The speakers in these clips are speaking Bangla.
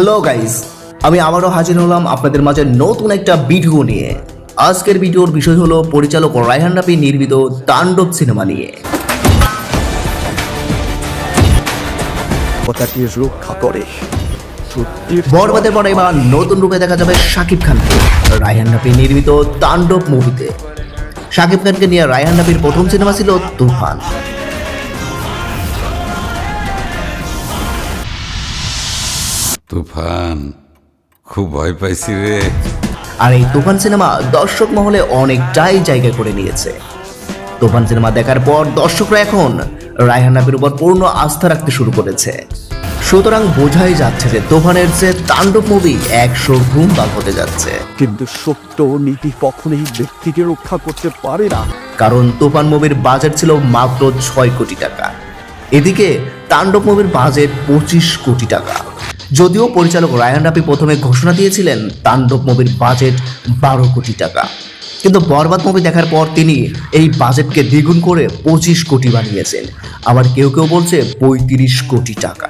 হ্যালো গাইস আমি আবারও হাজির হলাম আপনাদের মাঝে নতুন একটা ভিডিও নিয়ে। আজকের ভিডিওর বিষয় হলো পরিচালক রায়হান রাফি নির্মিত তাণ্ডব সিনেমা নিয়ে। কথাটি রক্ষা করে। বরবাদের পরে এবার নতুন রূপে দেখা যাবে শাকিব খানকে রায়হান রাফি নির্মিত তাণ্ডব মুভিতে শাকিব খানকে নিয়ে রায়হান রাফির প্রথম সিনেমা ছিল তুফান। তুফান খুব ভয় পাইছি রে। আর এই তুফান সিনেমা দর্শক মহলে অনেকটাই জায়গা করে নিয়েছে। তুফান সিনেমা দেখার পর দর্শকরা এখন রায়হান রাফির উপর পূর্ণ আস্থা রাখতে শুরু করেছে। সুতরাং বোঝাই যাচ্ছে যে তুফানের যে তাণ্ডব মুভি একশো গুণ বাগ হতে যাচ্ছে। কিন্তু সত্য ও নীতি কখনোই ব্যক্তিকে রক্ষা করতে পারে না। কারণ তুফান মুভির বাজেট ছিল মাত্র ছয় কোটি টাকা। এদিকে তাণ্ডব মুভির বাজেট পঁচিশ কোটি টাকা। যদিও পরিচালক রায়ান রাফি প্রথমে ঘোষণা দিয়েছিলেন, তাণ্ডব মুভির বাজেট বারো কোটি টাকা। কিন্তু বরবাদ মুভি দেখার পর তিনি এই বাজেটকে দ্বিগুণ করে পঁচিশ কোটি বানিয়েছেন। আবার কেউ কেউ বলছে পঁয়ত্রিশ কোটি টাকা।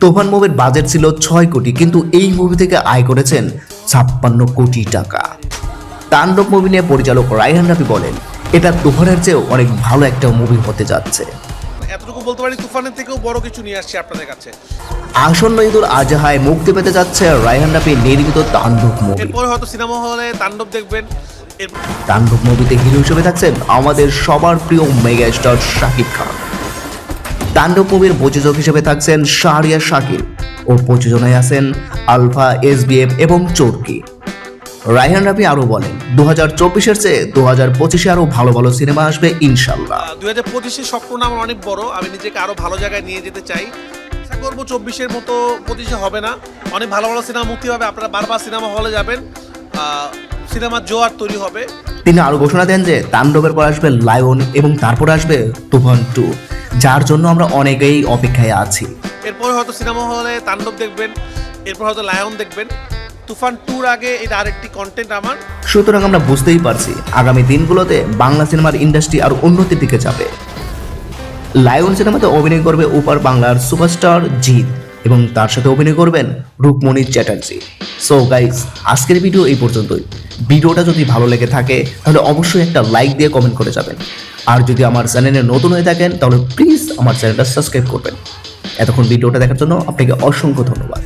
তোফান মুভির বাজেট ছিল ছয় কোটি, কিন্তু এই মুভি থেকে আয় করেছেন ছাপ্পান্ন কোটি টাকা। তাণ্ডব মুভি নিয়ে পরিচালক রায়হান রাফি বলেন, এটা তুফানের চেয়েও অনেক ভালো একটা মুভি হতে যাচ্ছে। এতটুকু বলতে পারি তুফানের থেকেও বড় কিছু নিয়ে আসছি আপনাদের কাছে। আসন্ন ঈদুল আজহায় মুক্তি পেতে যাচ্ছে রায়হান রাফি নির্মিত তাণ্ডব মুভি। এরপরে হয়তো সিনেমা হলে তাণ্ডব দেখবেন। তাণ্ডব মুভিতে হিরো হিসেবে থাকছেন আমাদের সবার প্রিয় মেগা স্টার শাকিব খান। তাণ্ডব মুভির প্রযোজক হিসেবে থাকছেন শাহরিয়া শাকিব ও প্রযোজনায় আছেন আলফা এসবিএফ এবং চোরকি। রায়হান রাবি আরও বলেন দু হাজার চব্বিশের চেয়ে দু হাজার পঁচিশে আরও ভালো ভালো সিনেমা আসবে ইনশাল্লাহ দু হাজার পঁচিশের স্বপ্ন আমার অনেক বড় আমি নিজেকে আরও ভালো জায়গায় নিয়ে যেতে চাই। আশা করব চব্বিশের মতো পঁচিশে হবে না। অনেক ভালো ভালো সিনেমা মুক্তি হবে আপনারা বারবার সিনেমা হলে যাবেন। সিনেমার জোয়ার তৈরি হবে। তিনি আরও ঘোষণা দেন যে তাণ্ডবের পর আসবে লায়ন এবং তারপর আসবে তুফান টু যার জন্য আমরা অনেকেই অপেক্ষায় আছি। এরপরে হয়তো সিনেমা হলে তাণ্ডব দেখবেন এরপর হয়তো লায়ন দেখবেন। তুফান টুর আগে এটা আরেকটি কন্টেন্ট আমার। সুতরাং আমরা বুঝতেই পারছি, আগামী দিনগুলোতে বাংলা সিনেমার ইন্ডাস্ট্রি আরও উন্নতির দিকে যাবে। লায়ন সিনেমাতে অভিনয় করবে উপার বাংলার সুপারস্টার জিৎ এবং তার সাথে অভিনয় করবেন রূপমণি চ্যাটার্জি। সো গাইস আজকের ভিডিও এই পর্যন্তই। ভিডিওটা যদি ভালো লেগে থাকে, তাহলে অবশ্যই একটা লাইক দিয়ে কমেন্ট করে যাবেন। আর যদি আমার চ্যানেলে নতুন হয়ে থাকেন, তাহলে প্লিজ আমার চ্যানেলটা সাবস্ক্রাইব করবেন। এতক্ষণ ভিডিওটা দেখার জন্য আপনাকে অসংখ্য ধন্যবাদ।